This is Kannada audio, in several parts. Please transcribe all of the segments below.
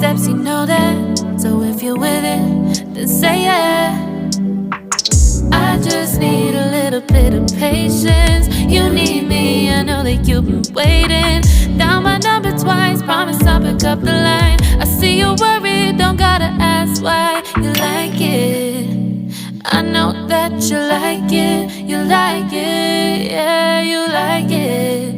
steps, you know that. So if you're with it, then say yeah. I just need a little bit of patience. You need me, I know that you've been waiting. Down my number twice, promise I'll pick up the line. I see you worried, don't gotta ask why you like it. I know that you like it, you like it, yeah, you like it.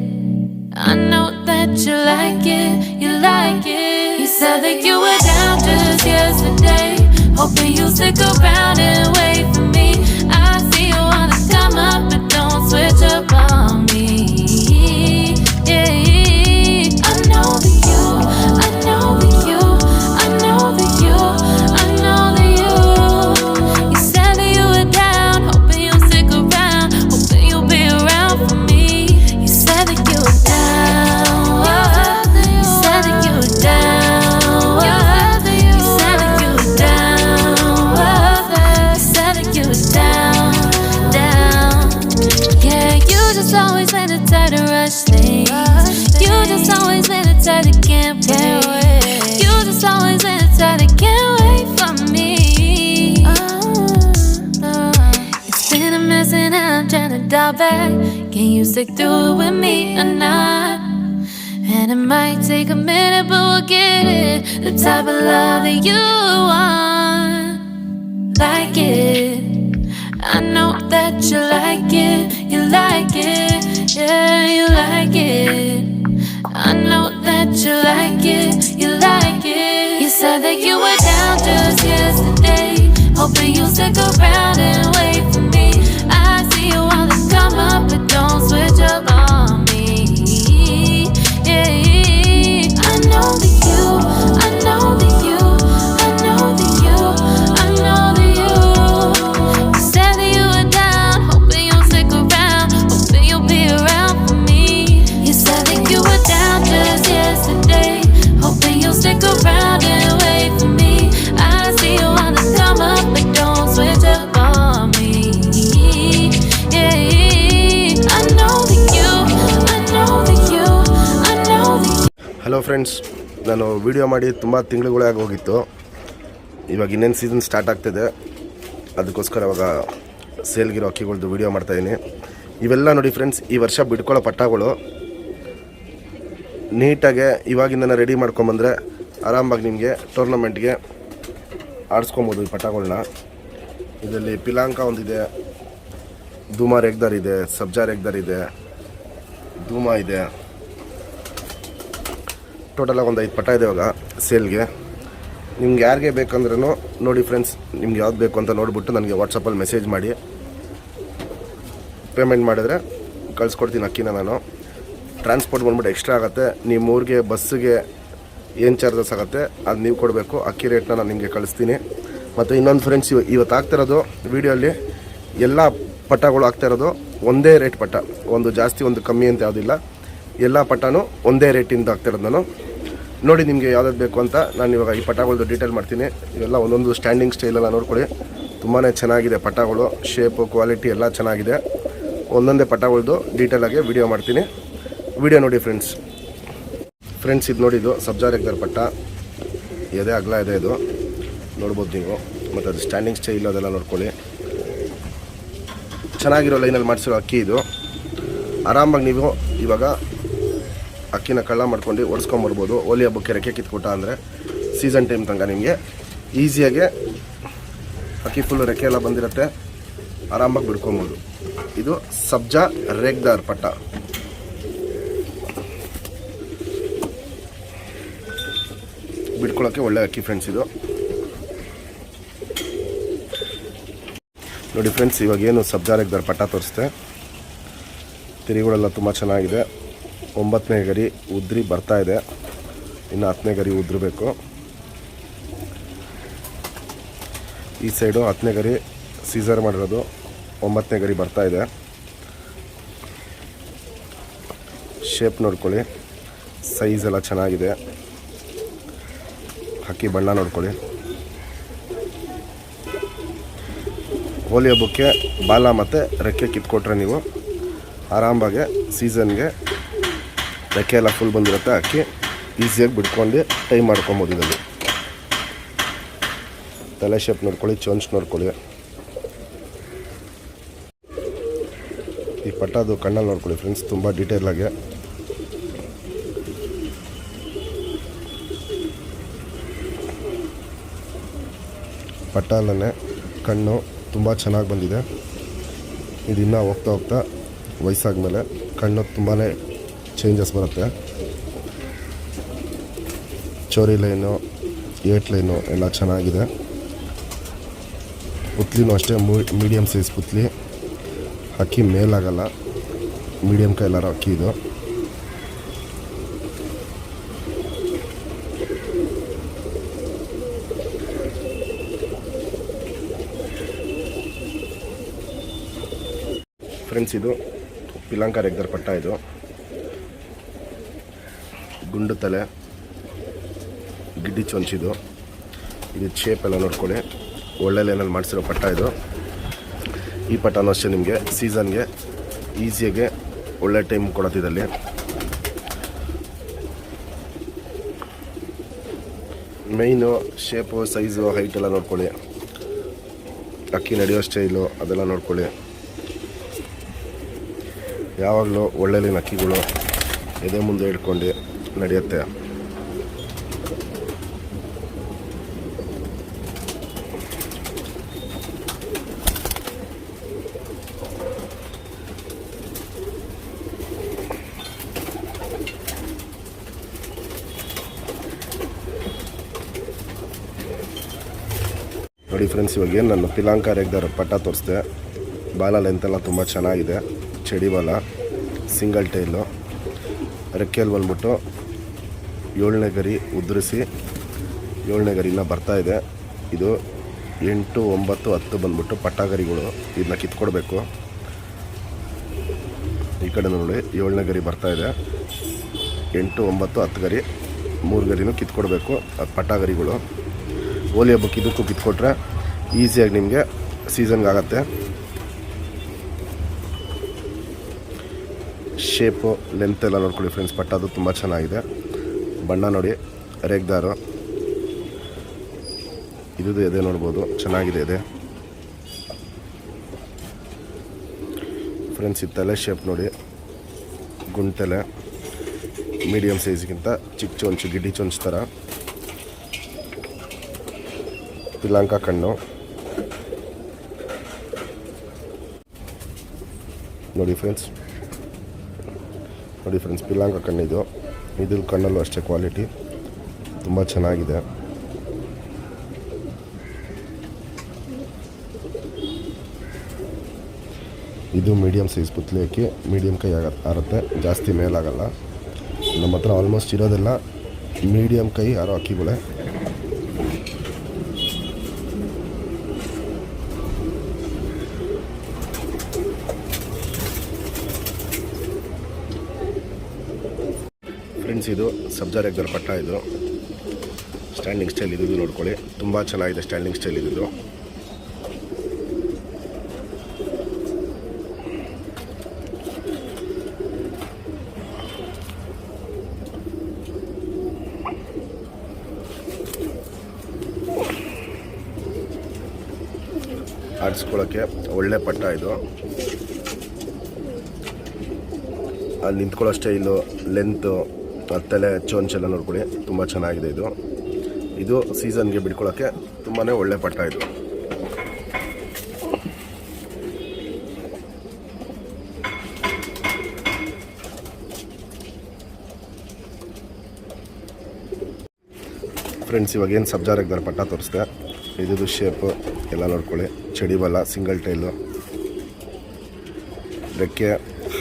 I know that you like it, you like it. You said that you were down just yesterday, hoping you'll stick around and wait for me. Come up, but don't switch up Can you stick through it with me or not? And it might take a minute, but we'll get it. The type of love that you want, like it. I know that you like it, you like it, yeah, you like it. I know that you like it, you like it. You said that you were down just yesterday, hoping you'll stick around hello friends ನಾನು ವಿಡಿಯೋ ಮಾಡಿ ತುಂಬ ತಿಂಗಳುಗಳೇ ಹೋಗಿತ್ತು ಇವಾಗ ಇನ್ನೇನು ಸೀಸನ್ ಸ್ಟಾರ್ಟ್ ಆಗ್ತಿದೆ. ಅದಕ್ಕೋಸ್ಕರ ಇವಾಗ ಸೇಲ್ಗಿರೋ ಅಕ್ಕಿಗಳ್ದು ವಿಡಿಯೋ ಮಾಡ್ತಾಯಿದ್ದೀನಿ ಇವೆಲ್ಲ ನೋಡಿ ಫ್ರೆಂಡ್ಸ್ ಈ ವರ್ಷ ಬಿಡ್ಕೊಳ್ಳೋ ಪಟ್ಟಗಳು ನೀಟಾಗೆ ಇವಾಗಿಂದನೇ ರೆಡಿ ಮಾಡ್ಕೊಂಬಂದರೆ ಆರಾಮಾಗಿ ನಿಮಗೆ ಟೂರ್ನಮೆಂಟ್ಗೆ ಆಡಿಸ್ಕೊಬೋದು ಈ ಪಟ್ಟಗಳನ್ನ ಇದರಲ್ಲಿ ಪಿಲಾಂಕ ಒಂದಿದೆ, ಧೂಮಾ ರೇಗ್ದಾರ್ ಇದೆ, ಸಬ್ಜಾ ರೇಗ್ದಾರ್ ಇದೆ, ಧೂಮಾ ಇದೆ. ಟೋಟಲಾಗಿ ಒಂದು ಐದು ಪಟ ಇದೆ ಇವಾಗ ಸೇಲ್ಗೆ. ನಿಮ್ಗೆ ಯಾರಿಗೆ ಬೇಕಂದ್ರೂ ನೋಡಿ ಫ್ರೆಂಡ್ಸ್ ನಿಮ್ಗೆ ಯಾವ್ದು ಬೇಕು ಅಂತ ನೋಡಿಬಿಟ್ಟು ನನಗೆ ವಾಟ್ಸಪ್ಪಲ್ಲಿ ಮೆಸೇಜ್ ಮಾಡಿ. ಪೇಮೆಂಟ್ ಮಾಡಿದ್ರೆ ಕಳಿಸ್ಕೊಡ್ತೀನಿ ಅಕ್ಕಿನ ನಾನು. ಟ್ರಾನ್ಸ್ಪೋರ್ಟ್ ಬಂದ್ಬಿಟ್ಟು ಎಕ್ಸ್ಟ್ರಾ ಆಗುತ್ತೆ. ನಿಮ್ಮ ಊರಿಗೆ, ಬಸ್ಸಿಗೆ ಏನು ಚಾರ್ಜಸ್ ಆಗುತ್ತೆ, ಅದು ನೀವು ಕೊಡಬೇಕು. ಅಕ್ಕಿ ರೇಟ್ನ ನಾನು ನಿಮಗೆ ಕಳಿಸ್ತೀನಿ. ಮತ್ತು ಇನ್ನೊಂದು ಫ್ರೆಂಡ್ಸ್ ಇವ ಇವತ್ತು ಆಗ್ತಿರೋದು ವೀಡಿಯೋಲ್ಲಿ ಎಲ್ಲ ಪಟ್ಟಗಳು ಆಗ್ತಿರೋದು ಒಂದೇ ರೇಟ್ ಪಟ್ಟ ಒಂದು ಜಾಸ್ತಿ, ಒಂದು ಕಮ್ಮಿ ಅಂತ ಯಾವುದಿಲ್ಲ. ಎಲ್ಲ ಪಟಾನು ಒಂದೇ ರೇಟಿಂದ ಆಗ್ತಿರೋದು ನಾನು. ನೋಡಿ ನಿಮಗೆ ಯಾವ್ದಾದ್ರು ಬೇಕು ಅಂತ ನಾನು ಇವಾಗ ಈ ಪಟಾಗಳದ್ದು ಡೀಟೇಲ್ ಮಾಡ್ತೀನಿ. ಇವೆಲ್ಲ ಒಂದೊಂದು ಸ್ಟ್ಯಾಂಡಿಂಗ್ ಸ್ಟೈಲೆಲ್ಲ ನೋಡ್ಕೊಳ್ಳಿ. ತುಂಬಾ ಚೆನ್ನಾಗಿದೆ ಪಟಾಗಳು ಶೇಪು ಕ್ವಾಲಿಟಿ ಎಲ್ಲ ಚೆನ್ನಾಗಿದೆ. ಒಂದೊಂದೇ ಪಟಾಗಳದ್ದು ಡೀಟೇಲಾಗಿ ವಿಡಿಯೋ ಮಾಡ್ತೀನಿ. ವಿಡಿಯೋ ನೋಡಿ ಫ್ರೆಂಡ್ಸ್ ಫ್ರೆಂಡ್ಸ್ ಇದು ನೋಡಿದ್ದು ಸಬ್ಜಾ ರೆಗ್ದರ್ ಪಟ್ಟ. ಎದೆ ಅಗಲ ಇದೆ ಇದು. ನೋಡ್ಬೋದು ನೀವು. ಮತ್ತು ಅದು ಸ್ಟ್ಯಾಂಡಿಂಗ್ ಸ್ಟೈಲ್ ಅದೆಲ್ಲ ನೋಡ್ಕೊಳ್ಳಿ. ಚೆನ್ನಾಗಿರೋ ಲೈನಲ್ಲಿ ಮಾಡಿಸಿರೋ ಅಕ್ಕಿ ಇದು. ಆರಾಮಾಗಿ ನೀವು ಇವಾಗ ಅಕ್ಕಿನ ಕಳ್ಳ ಮಾಡ್ಕೊಂಡು ಒಡಿಸ್ಕೊಂಬರ್ಬೋದು ಹೋಲಿ ಹಬ್ಬಕ್ಕೆ ರೆಕ್ಕೆ ಕಿತ್ಕೊಟ್ಟ ಅಂದರೆ ಸೀಸನ್ ಟೈಮ್ ತನಕ ನಿಮಗೆ ಈಸಿಯಾಗೆ ಅಕ್ಕಿ ಫುಲ್ಲು ರೆಕ್ಕೆ ಎಲ್ಲ ಬಂದಿರುತ್ತೆ. ಆರಾಮಾಗಿ ಬಿಡ್ಕೊಬೋದು. ಇದು ಸಬ್ಜಾ ರೇಗ್ದಾರ್ ಪಟ್ಟ. ಬಿಟ್ಕೊಳ್ಳೋಕ್ಕೆ ಒಳ್ಳೆ ಅಕ್ಕಿ ಫ್ರೆಂಡ್ಸ್ ಇದು. ನೋಡಿ ಫ್ರೆಂಡ್ಸ್ ಇವಾಗ ಏನು ಸಬ್ಜಾ ರೇಗ್ದಾರ್ ಪಟ್ಟ ತೋರಿಸ್ತೆ. ತಿರಿಗಳೆಲ್ಲ ತುಂಬ ಚೆನ್ನಾಗಿದೆ. ಒಂಬತ್ತನೇ ಗರಿ ಉದ್ರಿ ಬರ್ತಾ ಇದೆ. ಇನ್ನು ಹತ್ತನೇ ಗರಿ ಉದ್ರಬೇಕು. ಈ ಸೈಡು ಹತ್ತನೇ ಗರಿ ಸೀಸರ್ ಮಾಡಿರೋದು ಒಂಬತ್ತನೇ ಗರಿ ಬರ್ತಾ ಇದೆ. ಶೇಪ್ ನೋಡ್ಕೊಳ್ಳಿ. ಸೈಜ್ ಎಲ್ಲ ಚೆನ್ನಾಗಿದೆ. ಹಕ್ಕಿ ಬಣ್ಣ ನೋಡ್ಕೊಳ್ಳಿ. ಹೋಲಿ ಹಬ್ಬಕ್ಕೆ ಬಾಲ ಮತ್ತು ರೆಕ್ಕೆ ಕಿತ್ಕೊಟ್ರೆ ನೀವು ಆರಾಮಾಗೆ ಸೀಸನ್ಗೆ ರೆಕ್ಕೆ ಎಲ್ಲ ಫುಲ್ ಬಂದಿರುತ್ತೆ. ಅಕ್ಕಿ ಈಸಿಯಾಗಿ ಬಿಟ್ಕೊಂಡು ಟೈ ಮಾಡ್ಕೊಬೋದು ಇದರಲ್ಲಿ ತಲೆ ಶೇಪ್ ನೋಡ್ಕೊಳ್ಳಿ ಚೊಂಚ್ ನೋಡ್ಕೊಳ್ಳಿ. ಈ ಪಟ್ಟದು ಕಣ್ಣಲ್ಲಿ ನೋಡ್ಕೊಳ್ಳಿ ಫ್ರೆಂಡ್ಸ್ ತುಂಬ ಡೀಟೇಲ್ ಆಗಿ. ಪಟ್ಟಲ್ಲೇ ಕಣ್ಣು ತುಂಬ ಚೆನ್ನಾಗಿ ಬಂದಿದೆ. ಇದು ಇನ್ನೂ ಹೋಗ್ತಾ ಹೋಗ್ತಾ ವಯಸ್ಸಾದ್ಮೇಲೆ ಕಣ್ಣು ತುಂಬಾ ಚೇಂಜಸ್ ಬರುತ್ತೆ. ಚೋರಿ ಲೈನು ಏಟ್ ಲೈನು ಎಲ್ಲ ಚೆನ್ನಾಗಿದೆ. ಪುತ್ಲಿನೂ ಅಷ್ಟೇ ಮೀಡಿಯಮ್ ಸೈಜ್ ಪುತ್ಲಿ. ಅಕ್ಕಿ ಮೇಲಾಗಲ್ಲ. ಮೀಡಿಯಮ್ ಕೈಲಾರ ಅಕ್ಕಿ ಇದು. ಫ್ರೆಂಡ್ಸ್ ಇದು ಪಿಲಾಂಕ ರೆಗ್ದರ್ ಪಟ್ಟ ಇದು. ಗುಂಡು ತಲೆ, ಗಿಡ್ಡಿ ಚೊಂಚಿದು ಇದು ಎಲ್ಲ ನೋಡ್ಕೊಳ್ಳಿ. ಒಳ್ಳೆ ಲೈನಲ್ಲಿ ಮಾಡಿಸಿರೋ ಪಟ್ಟ ಇದು. ಈ ಪಟ್ಟನೂ ಅಷ್ಟೇ ನಿಮಗೆ. ಸೀಸನ್ಗೆ ಈಸಿಯಾಗೆ ಒಳ್ಳೆ ಟೈಮ್ ಕೊಡತ್ತಿದಲ್ಲಿ ಮೈನು ಶೇಪು ಸೈಜು ಹೈಟ್ ಎಲ್ಲ ನೋಡ್ಕೊಳ್ಳಿ. ಅಕ್ಕಿ ನಡೆಯೋ ಸ್ಟೈಲು ಅದೆಲ್ಲ ನೋಡ್ಕೊಳ್ಳಿ. ಯಾವಾಗಲೂ ಒಳ್ಳೆಲಿನ ಅಕ್ಕಿಗಳು ಎದೆ ಮುಂದೆ ಇಟ್ಕೊಂಡು ನಡೆಯುತ್ತೆ. ನೋಡಿ ಫ್ರೆಂಡ್ಸ್ ಇವಾಗ ಏನು ನಾನು ಪಿಲಾಂಕ ರೇಗ್ದಾರ ಪಟ್ಟ ತೋರಿಸ್ದೆ. ಬಾಲ ಎಲ್ಲ ತುಂಬ ಚೆನ್ನಾಗಿದೆ. ಚಡಿ ಬಾಲ ಸಿಂಗಲ್ ಟೈಲು ರೆಕ್ಕೆಯಲ್ಲಿ ಬಂದ್ಬಿಟ್ಟು ಏಳನೇ ಗರಿ ಉದುರಿಸಿ ಏಳನೇ ಗರಿನ ಬರ್ತಾ ಇದೆ. ಇದು ಎಂಟು ಒಂಬತ್ತು ಹತ್ತು ಬಂದ್ಬಿಟ್ಟು ಪಟ್ಟಗರಿಗಳು ಇದನ್ನ ಕಿತ್ಕೊಡ್ಬೇಕು. ಈ ಕಡೆ ನೋಡಿ, ಏಳನೇ ಗರಿ ಬರ್ತಾ ಇದೆ. ಎಂಟು ಒಂಬತ್ತು ಹತ್ತು ಗರಿ, ಮೂರು ಗರಿನೂ ಕಿತ್ಕೊಡ್ಬೇಕು ಅದು ಪಟ್ಟಗರಿಗಳು. ಹೋಲಿ ಹಬ್ಬಕ್ಕೆ ಇದಕ್ಕೂ ಕಿತ್ಕೊಟ್ರೆ ಈಸಿಯಾಗಿ ನಿಮಗೆ ಸೀಸನ್ಗೆ ಆಗತ್ತೆ ಶೇಪು ಲೆಂತ್ ಎಲ್ಲ ನೋಡ್ಕೊಳ್ಳಿ ಫ್ರೆಂಡ್ಸ್ ಬಟ್ ಅದು ತುಂಬ ಚೆನ್ನಾಗಿದೆ. ಬಣ್ಣ ನೋಡಿ, ರೇಗ್ದಾರು. ಇದು ಇದೆ ನೋಡ್ಬೋದು, ಚೆನ್ನಾಗಿದೆ ಇದೆ ಫ್ರೆಂಡ್ಸ್ ಈ ತಲೆ ಶೇಪ್ ನೋಡಿ, ಗುಂಟೆಲೆ ಮೀಡಿಯಮ್ ಸೈಜ್ಗಿಂತ ಚಿಕ್ಕ ಚೊಂಚು, ಗಿಡ್ಡಿ ಚೊಂಚು ಥರ ಪಿಲಾಂಕ ಕಣ್ಣು. ನೋಡಿ ಫ್ರೆಂಡ್ಸ್ ನೋಡಿ ಫ್ರೆಂಡ್ಸ್ ಪಿಲಾಂಕ ಕಣ್ಣಿದು. ಇದ್ರ ಕಣ್ಣಲ್ಲೂ ಅಷ್ಟೇ ಕ್ವಾಲಿಟಿ. ತುಂಬ ಚೆನ್ನಾಗಿದೆ. ಇದು ಮೀಡಿಯಮ್ ಸೈಜ್ ಪುತ್ಲಿ ಹಾಕಿ ಮೀಡಿಯಮ್ ಕೈ ಆಗ, ಆರುತ್ತೆ. ಜಾಸ್ತಿ ಮೇಲಾಗಲ್ಲ. ನಮ್ಮ ಹತ್ರ ಆಲ್ಮೋಸ್ಟ್ ಇರೋದೆಲ್ಲ. ಮೀಡಿಯಮ್ ಕೈ ಯಾರೋ ಅಕ್ಕಿಗಳೇ. ಫ್ರೆಂಡ್ಸ್ ಇದು ಸಬ್ಜಾ ಪಟ್ಟ ಇದು. ಸ್ಟ್ಯಾಂಡಿಂಗ್ ಸ್ಟೈಲ್ ಇದು ನೋಡ್ಕೊಳ್ಳಿ. ತುಂಬ ಚೆನ್ನಾಗಿದೆ ಸ್ಟ್ಯಾಂಡಿಂಗ್ ಸ್ಟೈಲ್ ಇದು ಆಡಿಸ್ಕೊಳ್ಳೋಕ್ಕೆ ಒಳ್ಳೆ ಪಟ್ಟ ಇದು. ಅಲ್ಲಿ ನಿಂತ್ಕೊಳ್ಳೋ ಸ್ಟೈಲು ಲೆಂತು ತಲೆ ಚೊಂಚೆಲ್ಲ ನೋಡ್ಕೊಳ್ಳಿ. ತುಂಬ ಚೆನ್ನಾಗಿದೆ ಇದು. ಇದು ಸೀಸನ್ಗೆ ಬಿಡ್ಕೊಳ್ಳೋಕ್ಕೆ ತುಂಬಾ ಒಳ್ಳೆ ಪಟ್ಟ ಇದು. ಫ್ರೆಂಡ್ಸ್, ಇವಾಗ ಏನು ಸಬ್ಜಾ ರೆಗ್ದರ್ ಪಟ್ಟ ತೋರಿಸ್ದೆ. ಇದ್ದು ಶೇಪು ಎಲ್ಲ ನೋಡ್ಕೊಳ್ಳಿ. ಚಡಿ ಬಲ್ಲ ಸಿಂಗಲ್ ಟೈಲು ರೆಕ್ಕೆ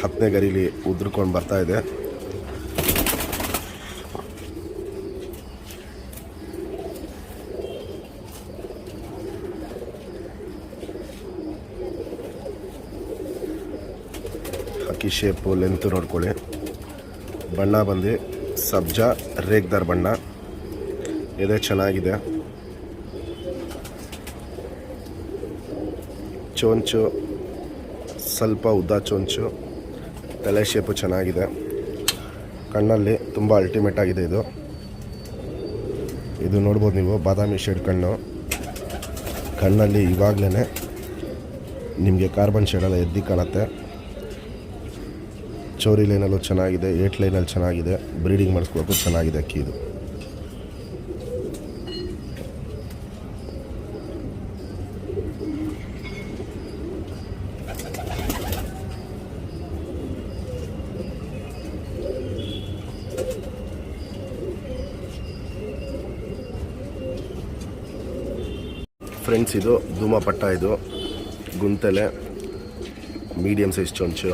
ಹತ್ತನೇ ಗರಿಲಿ ಉದ್ರಕೊಂಡು ಬರ್ತಾ ಇದೆ. ಹಕ್ಕಿ ಶೇಪು ಲೆಂತ್ ನೋಡ್ಕೊಳ್ಳಿ. ಬಣ್ಣ ಬಂದು ಸಬ್ಜಾ ರೇಗ್ದಾರ್ ಬಣ್ಣ. ಇದೆ ಚೆನ್ನಾಗಿದೆ. ಚೋಂಚು, ಸ್ವಲ್ಪ ಉದ್ದ ಚೋಂಚು. ತಲೆ ಶೇಪು ಚೆನ್ನಾಗಿದೆ. ಕಣ್ಣಲ್ಲಿ ತುಂಬ ಅಲ್ಟಿಮೇಟ್ ಆಗಿದೆ ಇದು. ಇದು ನೋಡ್ಬೋದು ನೀವು, ಬಾದಾಮಿ ಶೇಡ್ ಕಣ್ಣು. ಕಣ್ಣಲ್ಲಿ ಇವಾಗಲೇ ನಿಮಗೆ ಕಾರ್ಬನ್ ಶೇಡೆಲ್ಲ ಎದ್ದು ಕಾಣುತ್ತೆ. ಚೌರಿ ಲೈನಲ್ಲೂ ಚೆನ್ನಾಗಿದೆ, ಏಟ್ ಲೈನಲ್ಲಿ ಚೆನ್ನಾಗಿದೆ, ಬ್ರೀಡಿಂಗ್ ಮಾಡಿಸ್ಬೇಕು ಚೆನ್ನಾಗಿದೆ ಅಕ್ಕಿ ಇದು. ಫ್ರೆಂಡ್ಸ್ ಇದು, ಧೂಮಪಟ್ಟ ಇದು, ಗುಂತಲೆ ಮೀಡಿಯಮ್ ಸೈಜ್ ಚೊಂಚು.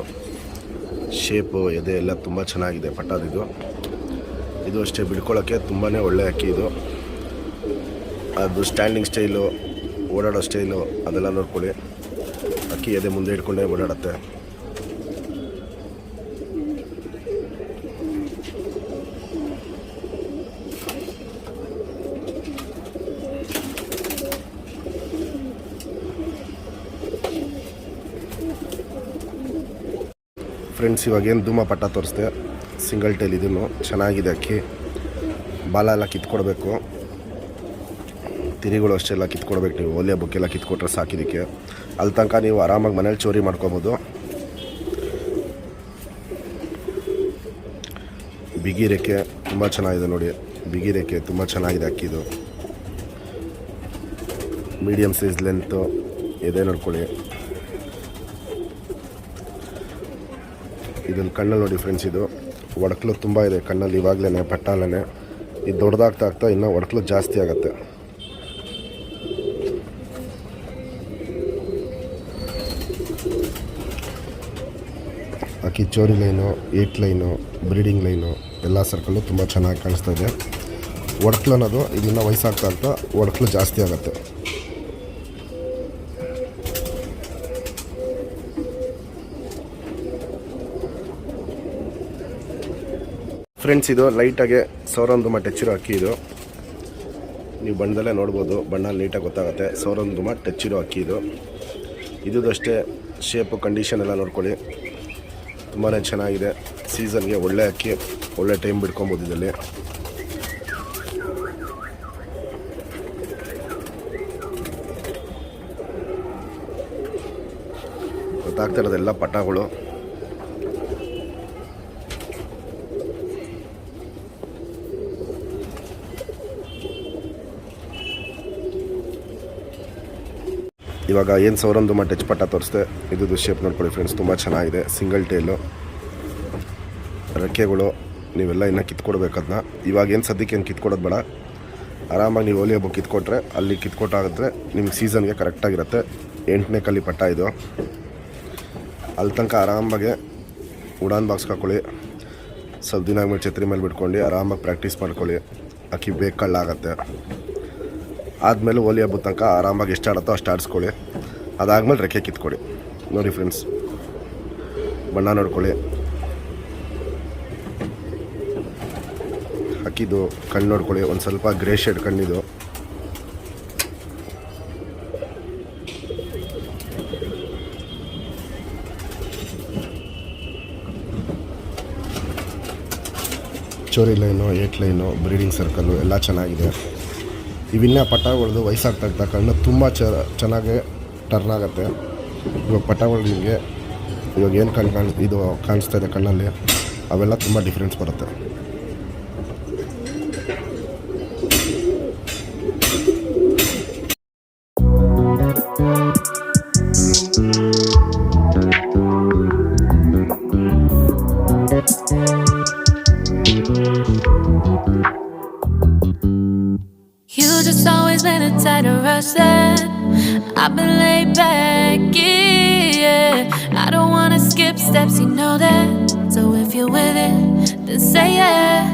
ಶೇಪು ಎದೆ ಎಲ್ಲ ತುಂಬ ಚೆನ್ನಾಗಿದೆ ಪಟ್ಟದಿದು ಇದು. ಅಷ್ಟೇ ಬಿಡ್ಕೊಳ್ಳೋಕ್ಕೆ ತುಂಬಾ ಒಳ್ಳೆ ಅಕ್ಕಿ ಇದು. ಅದು ಸ್ಟ್ಯಾಂಡಿಂಗ್ ಸ್ಟೈಲು ಓಡಾಡೋ ಸ್ಟೈಲು ಅದೆಲ್ಲ ನೋಡ್ಕೊಳ್ಳಿ. ಅಕ್ಕಿ ಎದೆ ಮುಂದೆ ಇಟ್ಕೊಂಡೇ ಓಡಾಡುತ್ತೆ. ಫ್ರೆಂಡ್ಸ್ ಇವಾಗ ಏನು ಧೂಮ ಪಟ್ಟ ತೋರಿಸ್ದೆ. ಸಿಂಗಲ್ ಟೈಲ್ ಇದನ್ನು. ಚೆನ್ನಾಗಿದೆ ಅಕ್ಕಿ. ಬಾಲ ಎಲ್ಲ ಕಿತ್ಕೊಡ್ಬೇಕು. ತಿರಿಗಳು ಅಷ್ಟೆಲ್ಲ ಕಿತ್ಕೊಡ್ಬೇಕು ನೀವು. ಒಲೆ ಬುಕ್ಕೆಲ್ಲ ಕಿತ್ಕೊಟ್ರೆ ಸಾಕಿದ್ದಕ್ಕೆ ಅಲ್ಲಿ ತನಕ ನೀವು ಆರಾಮಾಗಿ ಮನೇಲಿ ಚೋರಿ ಮಾಡ್ಕೊಬೋದು. ಬಿಗಿ ರೇಖೆ ತುಂಬ ಚೆನ್ನಾಗಿದೆ ನೋಡಿ. ಬಿಗಿ ರೇಖೆ ತುಂಬ ಚೆನ್ನಾಗಿದೆ ಅಕ್ಕಿದು ಮೀಡಿಯಮ್ ಸೈಜ್ ಲೆಂತು ಇದೆ ನೋಡ್ಕೊಳ್ಳಿ. ಇದನ್ನು ಕಣ್ಣಲ್ಲಿ ನೋಡಿ ಫ್ರೆಂಡ್ಸ್ ಇದು. ಒಡಕ್ಲು ತುಂಬ ಇದೆ ಕಣ್ಣಲ್ಲಿ ಇವಾಗಲೇ ಪಟ್ಟಾಲೇ ಇದು ದೊಡ್ಡದಾಗ್ತಾ ಆಗ್ತಾ ಇನ್ನೂ ಒಡಕ್ಲು ಜಾಸ್ತಿ ಆಗುತ್ತೆ. ಅಕ್ಕಿ ಚೋರಿ line, eight line, breeding line, ಎಲ್ಲ ಸರ್ಕಲ್ಲು ತುಂಬ ಚೆನ್ನಾಗಿ ಕಾಣಿಸ್ತಾ ಇದೆ. ಒಡಕ್ಲು ಅನ್ನೋದು ಇದನ್ನು ವಯಸ್ಸಾಗ್ತಾ ಆಗ್ತಾ ಒಡಕ್ಲು ಜಾಸ್ತಿ ಆಗುತ್ತೆ. ಫ್ರೆಂಡ್ಸ್ ಇದು ಲೈಟಾಗೆ ಸೌರಂದುಮ ಟೆಚ್ಚಿರೋ ಅಕ್ಕಿ ಇದು. ನೀವು ಬಣ್ಣದಲ್ಲೇ ನೋಡ್ಬೋದು ಬಣ್ಣ ನೀಟಾಗಿ ಗೊತ್ತಾಗುತ್ತೆ. ಸೌರಂದುಮ ಟೆಚ್ಚಿರೋ ಅಕ್ಕಿ ಇದು. ಇದುದಷ್ಟೇ ಶೇಪು ಕಂಡೀಷನ್ ಎಲ್ಲ ನೋಡ್ಕೊಳ್ಳಿ. ತುಂಬಾ ಚೆನ್ನಾಗಿದೆ. ಸೀಸನ್ಗೆ ಒಳ್ಳೆ ಅಕ್ಕಿ, ಒಳ್ಳೆ ಟೈಮ್ ಬಿಡ್ಕೊಬೋದು ಇದರಲ್ಲಿ. ಗೊತ್ತಾಗ್ತಾ ಇರೋದೆಲ್ಲ ಪಟಾಗಳು. ಇವಾಗ ಏನು ಸೌರಂದು ಟಚ್ ಪಟ್ಟ ತೋರಿಸ್ದೆ. ಇದು ಶೇಪ್ ನೋಡ್ಕೊಳ್ಳಿ ಫ್ರೆಂಡ್ಸ್ ತುಂಬ ಚೆನ್ನಾಗಿದೆ. ಸಿಂಗಲ್ ಟೇಲು ರೆಕ್ಕೆಗಳು, ನೀವೆಲ್ಲ ಇನ್ನೂ ಕಿತ್ಕೊಡ್ಬೇಕದನ್ನ ಇವಾಗ ಏನು ಸದ್ಯಕ್ಕೆ ಏನು ಕಿತ್ಕೊಡೋದು ಬೇಡ. ಆರಾಮಾಗಿ ನೀವು ಓಲಿ ಹಬ್ಬ ಕಿತ್ಕೊಟ್ರೆ, ಅಲ್ಲಿ ಕಿತ್ಕೊಟ್ಟಾಗಿದ್ರೆ ನಿಮ್ಗೆ ಸೀಸನ್ಗೆ ಕರೆಕ್ಟಾಗಿರುತ್ತೆ ಎಂಟನೇ ಕಲ್ಲಿ ಪಟ್ಟ ಇದು. ಅಲ್ಲಿ ತನಕ ಆರಾಮಾಗೆ ಉಡಾನ್ ಬಾಕ್ಸ್ ಹಾಕ್ಕೊಳ್ಳಿ ಸ್ವಲ್ಪ ದಿನ ಮೇಲೆ ಛತ್ರಿ ಮೇಲೆ ಬಿಟ್ಕೊಂಡು ಆರಾಮಾಗಿ ಪ್ರಾಕ್ಟೀಸ್ ಮಾಡ್ಕೊಳ್ಳಿ. ಅಕ್ಕಿ ಬೇಗ ಕಳ್ಳಾಗತ್ತೆ ಆದಮೇಲೆ ಓಲಿ ಹಬ್ಬದ ತನಕ ಆರಾಮಾಗಿ ಎಷ್ಟು ಆಡುತ್ತೋ ಅಷ್ಟು ಆಡಿಸ್ಕೊಳ್ಳಿ. ಅದಾದಮೇಲೆ ರೆಕ್ಕೆ ಕಿತ್ಕೊಳ್ಳಿ ನೋಡಿ ಫ್ರೆಂಡ್ಸ್ ಬಣ್ಣ ನೋಡ್ಕೊಳ್ಳಿ. ಅಕ್ಕಿದು ಕಣ್ಣು ನೋಡ್ಕೊಳ್ಳಿ. ಒಂದು ಸ್ವಲ್ಪ ಗ್ರೇ ಶೇಡ್ ಕಣ್ಣಿದು. ಚೋರಿ line, eight line, breeding circle ಎಲ್ಲ ಚೆನ್ನಾಗಿದೆ. ಇವಿನ್ನ ಪಟಾಗಳದ್ದು ವಯಸ್ಸಾಗ್ತಾ ಆಗ್ತಾ ಕಣ್ಣು ತುಂಬ ಚ ಚೆನ್ನಾಗಿ ಟರ್ನ್ ಆಗುತ್ತೆ. ಇವಾಗ ಪಟಾಗಳು ನಿಮಗೆ ಇವಾಗ ಏನು ಕಣ್ಣು ಕಾಣ್ ಇದು ಕಾಣಿಸ್ತಾ ಇದೆ ಕಣ್ಣಲ್ಲಿ, ಅವೆಲ್ಲ ತುಂಬ ಡಿಫ್ರೆನ್ಸ್ ಬರುತ್ತೆ. I've been laid back, yeah. I don't wanna skip steps, you know that. So if you're with it, then say yeah.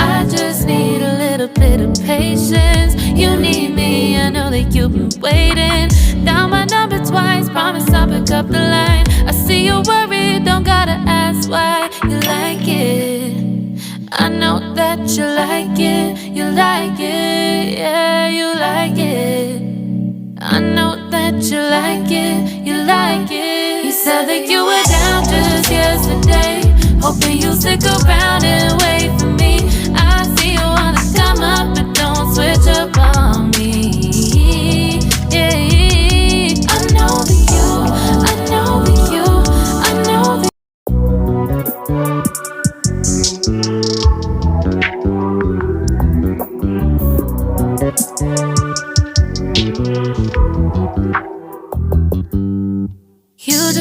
I just need a little bit of patience. You need me, I know that you've been waiting. Down my number twice. Promise I'll pick up the line. I see you're worried, don't gotta ask why you like it. I know that you like it, you like it, yeah, you like it. I know that you like it, you like it. You said that you were down just yesterday, hoping you'll stick around and wait for me. I see you wanna come up,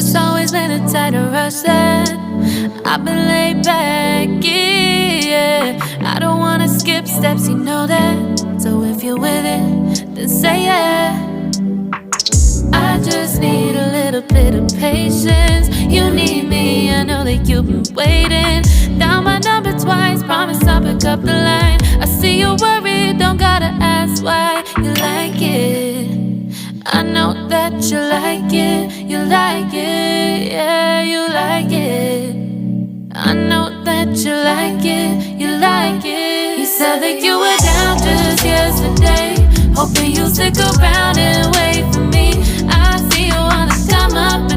Just always been a tighter rush I've been laid back, yeah. I don't wanna skip steps, you know that. So if you're with it, then say yeah. I just need a little bit of patience. You need me, I know that you've been waiting. Down my number twice, promise I'll pick up the line. I see you're worried, don't gotta ask why you like it. I know that you like it, you like it, yeah, you like it. I know that you like it, you like it. You said that you were down just yesterday, hoping you stick around and wait for me. I see you wanna come up,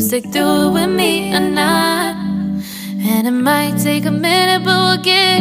Stick through it with me or not? And it might take a minute, but we'll get